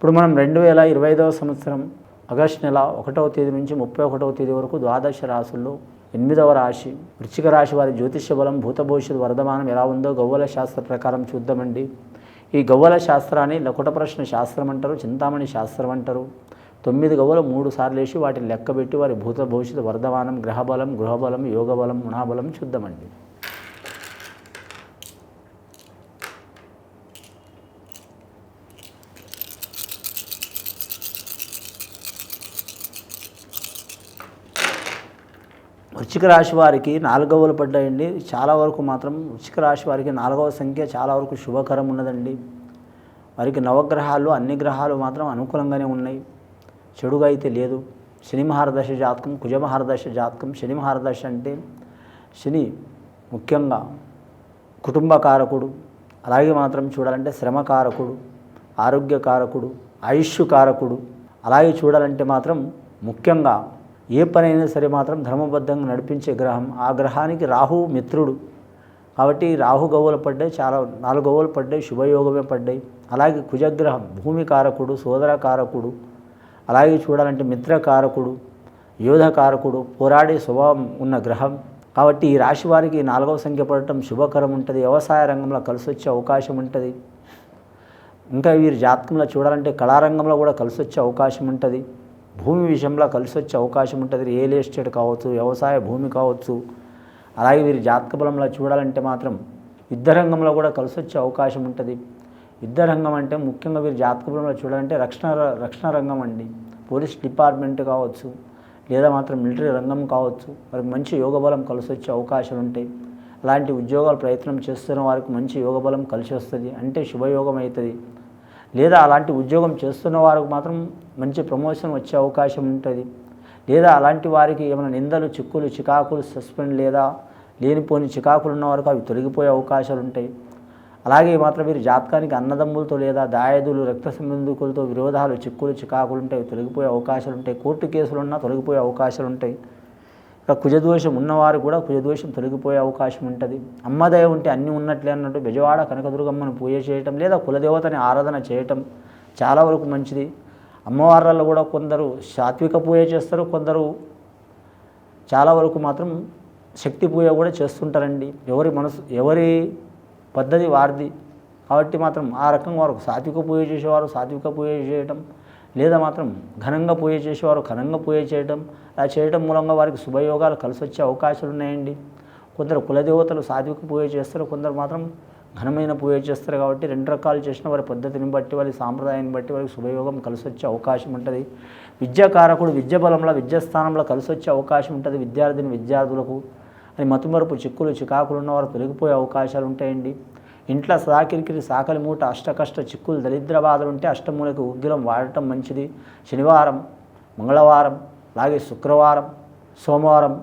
ఇప్పుడు మనం రెండు వేల ఇరవై ఐదవ సంవత్సరం ఆగస్టు నెల ఒకటవ తేదీ నుంచి ముప్పై ఒకటవ తేదీ వరకు ద్వాదశ రాశుల్లో ఎనిమిదవ రాశి వృశ్చిక రాశి వారి జ్యోతిష్య బలం భూత భవిష్యత్ వర్ధమానం ఎలా ఉందో గవ్వల శాస్త్ర ప్రకారం చూద్దామండి. ఈ గవ్వల శాస్త్రాన్ని లకుట ప్రశ్న శాస్త్రం అంటారు చింతామణి శాస్త్రం అంటారు. తొమ్మిది గవ్వలు మూడు సార్లు వేసి వాటిని లెక్కబెట్టి వారి భూత భవిష్యత్ వర్ధమానం గ్రహబలం గృహబలం యోగబలం గుణాబలం చూద్దామండి. వృశ్చిక రాశి వారికి నాలుగవలు పడ్డాయండి. చాలా వరకు మాత్రం వృశ్చిక రాశి వారికి నాలుగవ సంఖ్య చాలా వరకు శుభకరం ఉన్నదండి. వారికి నవగ్రహాలు అన్ని గ్రహాలు మాత్రం అనుకూలంగానే ఉన్నాయి. చెడుగా అయితే లేదు. శని మహారదశ జాతకం కుజమహారదశ జాతకం. శని మహారదశ అంటే శని ముఖ్యంగా కుటుంబకారకుడు అలాగే మాత్రం చూడాలంటే శ్రమకారకుడు ఆరోగ్యకారకుడు ఆయుష్కారకుడు అలాగే చూడాలంటే మాత్రం ముఖ్యంగా ఏ పనైనా సరే మాత్రం ధర్మబద్ధంగా నడిపించే గ్రహం. ఆ గ్రహానికి రాహు మిత్రుడు. కాబట్టి రాహు గవ్వలు పడ్డాయి చాలా నాలుగు గవ్వలు పడ్డాయి శుభయోగమే పడ్డాయి. అలాగే కుజగ్రహం భూమి కారకుడు సోదర కారకుడు అలాగే చూడాలంటే మిత్రకారకుడు యోధకారకుడు పోరాడే స్వభావం ఉన్న గ్రహం. కాబట్టి ఈ రాశి వారికి నాలుగవ సంఖ్య పడటం శుభకరం ఉంటుంది. వ్యవసాయ రంగంలో కలిసి వచ్చే అవకాశం ఉంటుంది. ఇంకా వీరి జాతకంలో చూడాలంటే కళారంగంలో కూడా కలిసి వచ్చే అవకాశం ఉంటుంది. భూమి విషయంలో కలిసి వచ్చే అవకాశం ఉంటుంది. రియల్ ఎస్టేట్ కావచ్చు వ్యవసాయ భూమి కావచ్చు. అలాగే వీరి జాతక బలంలో చూడాలంటే మాత్రం యుద్ధ రంగంలో కూడా కలిసి వచ్చే అవకాశం ఉంటుంది. యుద్ధ రంగం అంటే ముఖ్యంగా వీరి జాతక బలంలో చూడాలంటే రక్షణ రక్షణ రంగం అండి. పోలీస్ డిపార్ట్మెంట్ కావచ్చు లేదా మాత్రం మిలిటరీ రంగం కావచ్చు. వారికి మంచి యోగ బలం కలిసి వచ్చే అవకాశాలు ఉంటాయి. అలాంటి ఉద్యోగాలు ప్రయత్నం చేస్తున్న వారికి మంచి యోగ బలం కలిసి వస్తుంది అంటే శుభయోగం అవుతుంది. లేదా అలాంటి ఉద్యోగం చేస్తున్న వారికి మాత్రం మంచి ప్రమోషన్ వచ్చే అవకాశం ఉంటుంది. లేదా అలాంటి వారికి ఏమైనా నిందలు చిక్కులు చికాకులు సస్పెండ్ లేదా లేనిపోని చికాకులు ఉన్న వారికి అవి తొలగిపోయే అవకాశాలు ఉంటాయి. అలాగే మాత్రం వీరి జాతకానికి అన్నదమ్ములతో లేదా దాయదులు రక్త సంబంధికులతో విరోధాలు చిక్కులు చికాకులు ఉంటాయి తొలగిపోయే అవకాశాలు ఉంటాయి. కోర్టు కేసులు ఉన్నా తొలగిపోయే అవకాశాలు ఉంటాయి. ఇక కుజదోషం ఉన్నవారు కూడా కుజదోషం తొలగిపోయే అవకాశం ఉంటుంది. అమ్మదయ ఉంటే అన్నీ ఉన్నట్లే అన్నట్టు బెజవాడ కనకదుర్గమ్మను పూజ చేయటం లేదా కులదేవతని ఆరాధన చేయటం చాలా వరకు మంచిది. అమ్మవార్లలో కూడా కొందరు సాత్విక పూజ చేస్తారు కొందరు చాలా వరకు మాత్రం శక్తి పూజ కూడా చేస్తుంటారండి. ఎవరి మనసు ఎవరి పద్ధతి వారిది. కాబట్టి మాత్రం ఆ రకంగా వారు సాత్విక పూజ చేసేవారు సాత్విక పూజ చేయటం లేదా మాత్రం ఘనంగా పూజ చేసేవారు ఘనంగా పూజ చేయటం అలా చేయటం మూలంగా వారికి శుభయోగాలు కలిసి వచ్చే అవకాశాలు ఉన్నాయండి. కొందరు కులదేవతలు సాత్విక పూజ చేస్తారు కొందరు మాత్రం ఘనమైన పూజ చేస్తారు కాబట్టి రెండు రకాలు చేసిన వారి పద్ధతిని బట్టి వారి సాంప్రదాయాన్ని బట్టి వారికి శుభయోగం కలిసి వచ్చే అవకాశం ఉంటుంది. విద్యాకారకుడు విద్య బలంలో విద్యాస్థానంలో కలిసి వచ్చే అవకాశం ఉంటుంది విద్యార్థిని విద్యార్థులకు. అని మతుమరుపు చిక్కులు చికాకులు ఉన్నవారు తొలగిపోయే అవకాశాలు ఉంటాయండి. ఇంట్లో సదాకిరికిరి సాకలి మూట అష్టకష్ట చిక్కులు దరిద్ర బాధలు ఉంటే అష్టమూలకి ఉగ్గిలం వాడటం మంచిది. శనివారం మంగళవారం అలాగే శుక్రవారం సోమవారం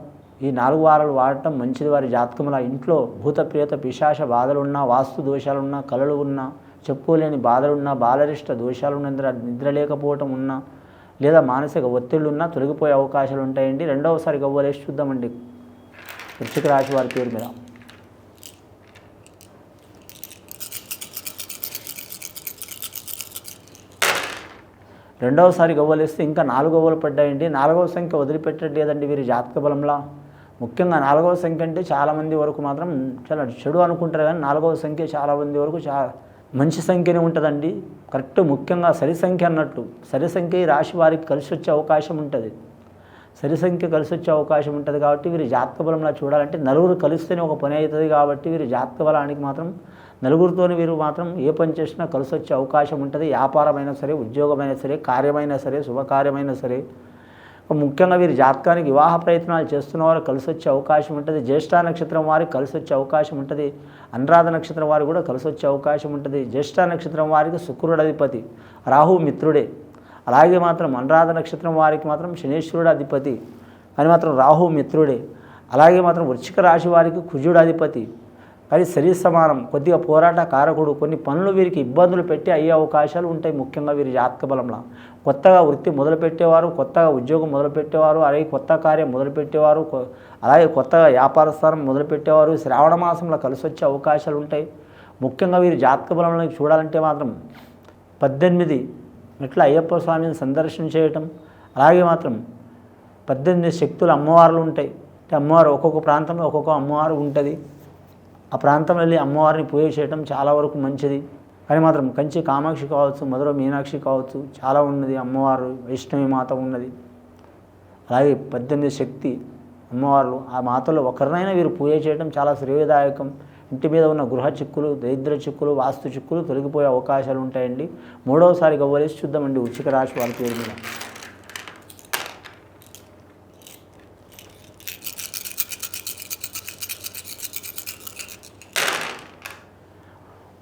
ఈ నాలుగు వారాలు వాడటం మంచిది. వారి జాతకముల ఇంట్లో భూతప్రేత పిశాచ బాధలున్నా వాస్తు దోషాలున్నా కళలు ఉన్నా చెప్పుకోలేని బాధలున్నా బాలరిష్ట దోషాలున్న నిద్ర నిద్ర లేకపోవటం ఉన్నా లేదా మానసిక ఒత్తిళ్ళున్నా తొలగిపోయే అవకాశాలు ఉంటాయండి. రెండవసారి గవ్వలేసి చూద్దామండి. వృశ్చిక రాశి వారి పేరు మీద. రెండవసారి గవ్వలేస్తే ఇంకా నాలుగు గవ్వలు పడ్డాయండి. నాలుగవ సంఖ్య వదిలిపెట్టట్లేదండి వీరి జాతక బలంలా. ముఖ్యంగా నాలుగవ సంఖ్య అంటే చాలామంది వరకు మాత్రం చాలా చెడు అనుకుంటారు కానీ నాలుగవ సంఖ్య చాలామంది వరకు చా మంచి సంఖ్యనే ఉంటుందండి. కరెక్ట్ ముఖ్యంగా సరి సంఖ్య అన్నట్టు. సరి సంఖ్య రాశి వారికి కలిసి వచ్చే అవకాశం ఉంటుంది. సరి సంఖ్య కలిసి వచ్చే అవకాశం ఉంటుంది కాబట్టి వీరి జాతక బలంలా చూడాలంటే నలుగురు కలిస్తేనే ఒక పని అవుతుంది కాబట్టి వీరి జాతక బలానికి మాత్రం నలుగురితోని వీరు మాత్రం ఏ పని చేసినా కలిసి వచ్చే అవకాశం ఉంటుంది. వ్యాపారమైనా సరే ఉద్యోగమైనా సరే కార్యమైనా సరే శుభకార్యమైనా సరే. ముఖ్యంగా వీరి జాతకానికి వివాహ ప్రయత్నాలు చేస్తున్న వారు కలిసి వచ్చే అవకాశం ఉంటుంది. జ్యేష్ఠ నక్షత్రం వారికి కలిసి వచ్చే అవకాశం ఉంటుంది. అనురాధ నక్షత్రం వారికి కూడా కలిసి వచ్చే అవకాశం ఉంటుంది. జ్యేష్ఠ నక్షత్రం వారికి శుక్రుడు అధిపతి రాహు మిత్రుడే. అలాగే మాత్రం అనురాధ నక్షత్రం వారికి మాత్రం శనీశ్వరుడు అధిపతి. కానీ మాత్రం రాహు మిత్రుడే. అలాగే మాత్రం వృచ్చిక రాశి వారికి కుజుడు అధిపతి. కానీ శరీర సమానం కొద్దిగా పోరాట కారకుడు కొన్ని పనులు వీరికి ఇబ్బందులు పెట్టి అయ్యే అవకాశాలు ఉంటాయి ముఖ్యంగా వీరి జాతక బలంలో. కొత్తగా వృత్తి మొదలుపెట్టేవారు కొత్తగా ఉద్యోగం మొదలుపెట్టేవారు అలాగే కొత్త కార్యం మొదలుపెట్టేవారు కొ- అలాగే కొత్తగా వ్యాపార స్థానం మొదలుపెట్టేవారు శ్రావణ మాసంలో కలిసి వచ్చే అవకాశాలు ఉంటాయి. ముఖ్యంగా వీరి జాతక బలంలో చూడాలంటే మాత్రం పద్దెనిమిది ఇట్లా అయ్యప్ప స్వామిని సందర్శన చేయటం. అలాగే మాత్రం పద్దెనిమిది శక్తులు అమ్మవార్లు ఉంటాయి. అంటే అమ్మవారు ఒక్కొక్క ప్రాంతంలో ఒక్కొక్క అమ్మవారు ఉంటుంది. ఆ ప్రాంతం వెళ్ళి అమ్మవారిని పూజ చేయటం చాలా వరకు మంచిది. కానీ మాత్రం కంచి కామాక్షి కావచ్చు మధుర మీనాక్షి కావచ్చు చాలా ఉన్నది అమ్మవారు వైష్ణవి మాత ఉన్నది. అలాగే పద్దెనిమిది శక్తి అమ్మవార్లు ఆ మాతలో ఒకరినైనా వీరు పూజ చేయడం చాలా శ్రేయదాయకం. ఇంటి మీద ఉన్న గృహ చిక్కులు దరిద్ర చిక్కులు వాస్తు చిక్కులు తొలగిపోయే అవకాశాలు ఉంటాయండి మూడవసారి గవ్వలేసి చూద్దామండి ఉచిక రాశి వారి పేరు మీద.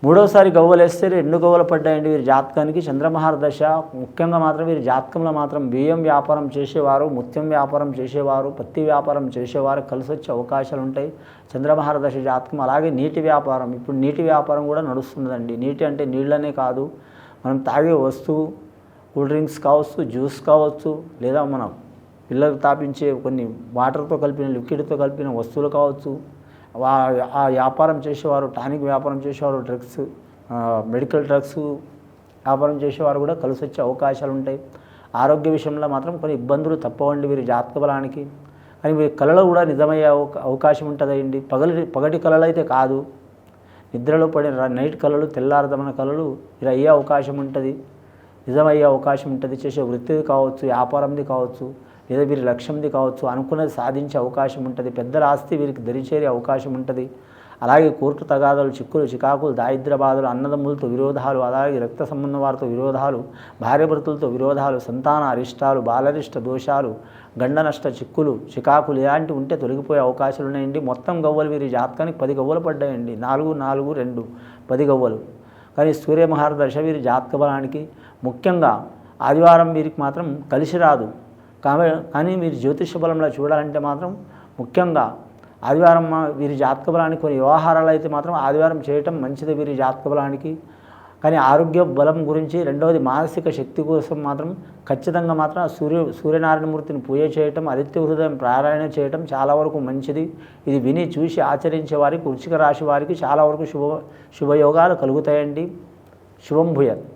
మూడోసారి గవ్వలేస్తే రెండు గవ్వలు పడ్డాయండి వీరి జాతకానికి. చంద్రమహార దశ ముఖ్యంగా మాత్రం వీరి జాతకంలో మాత్రం బియ్యం వ్యాపారం చేసేవారు ముత్యం వ్యాపారం చేసేవారు పత్తి వ్యాపారం చేసేవారు కలిసి వచ్చే అవకాశాలు ఉంటాయి. చంద్రమహార దశ జాతకం అలాగే నీటి వ్యాపారం. ఇప్పుడు నీటి వ్యాపారం కూడా నడుస్తుందండి నీటి అంటే నీళ్ళనే కాదు మనం తాగే వస్తువు కూల్ డ్రింక్స్ కావచ్చు జ్యూస్ కావచ్చు లేదా మనం పిల్లలకు తాపించే కొన్ని వాటర్తో కలిపిన లిక్విడ్తో కలిపిన వస్తువులు కావచ్చు ఆ వ్యాపారం చేసేవారు టానిక్ వ్యాపారం చేసేవారు డ్రగ్స్ మెడికల్ డ్రగ్స్ వ్యాపారం చేసేవారు కూడా కలిసి వచ్చే అవకాశాలు ఉంటాయి ఆరోగ్య విషయంలో మాత్రం కొన్ని ఇబ్బందులు తప్పవండి వీరి జాతక బలానికి. కానీ వీరి కళలు కూడా నిజమయ్యే అవకా- అవకాశం ఉంటుందండి పగలి పగటి కళలు అయితే కాదు. నిద్రలో పడిన నైట్ కళలు తెల్లారదమైన కళలు ఇది అయ్యే అవకాశం ఉంటుంది నిజమయ్యే అవకాశం ఉంటుంది చేసే వృత్తిది కావచ్చు వ్యాపారంది కావచ్చు లేదా వీరి లక్ష్యంది కావచ్చు అనుకున్నది సాధించే అవకాశం ఉంటుంది పెద్దల ఆస్తి వీరికి దరిచేరే అవకాశం ఉంటుంది. అలాగే కోర్టు తగాదాలు చిక్కులు చికాకులు దారిద్ర బాధలు అన్నదమ్ములతో విరోధాలు అలాగే రక్త సంబంధం వారితో విరోధాలు భార్యభర్తలతో విరోధాలు సంతాన అరిష్టాలు బాలరిష్ట దోషాలు గండ నష్ట చిక్కులు చికాకులు ఇలాంటివి ఉంటే తొలగిపోయే అవకాశాలు ఉన్నాయండి. మొత్తం గవ్వలు వీరి జాతకానికి పది గవ్వలు పడ్డాయండి. నాలుగు నాలుగు రెండు పది గవ్వలు. కానీ సూర్యమహారదర్శ వీరి జాతక బలానికి ముఖ్యంగా ఆదివారం వీరికి మాత్రం కలిసి రాదు. కానీ కానీ మీరు జ్యోతిష బలంలో చూడాలంటే మాత్రం ముఖ్యంగా ఆదివారం వీరి జాతక బలానికి కొన్ని వ్యవహారాలు అయితే మాత్రం ఆదివారం చేయటం మంచిది వీరి జాతక బలానికి. కానీ ఆరోగ్య బలం గురించి రెండవది మానసిక శక్తి కోసం మాత్రం ఖచ్చితంగా మాత్రం సూర్య సూర్యనారాయణమూర్తిని పూజ చేయటం ఆదిత్య హృదయం ప్రారాయణ చేయటం చాలా వరకు మంచిది. ఇది విని చూసి ఆచరించే వారికి వృచ్చిక రాశి వారికి చాలా వరకు శుభ శుభయోగాలు కలుగుతాయండి. శుభం భూయత్.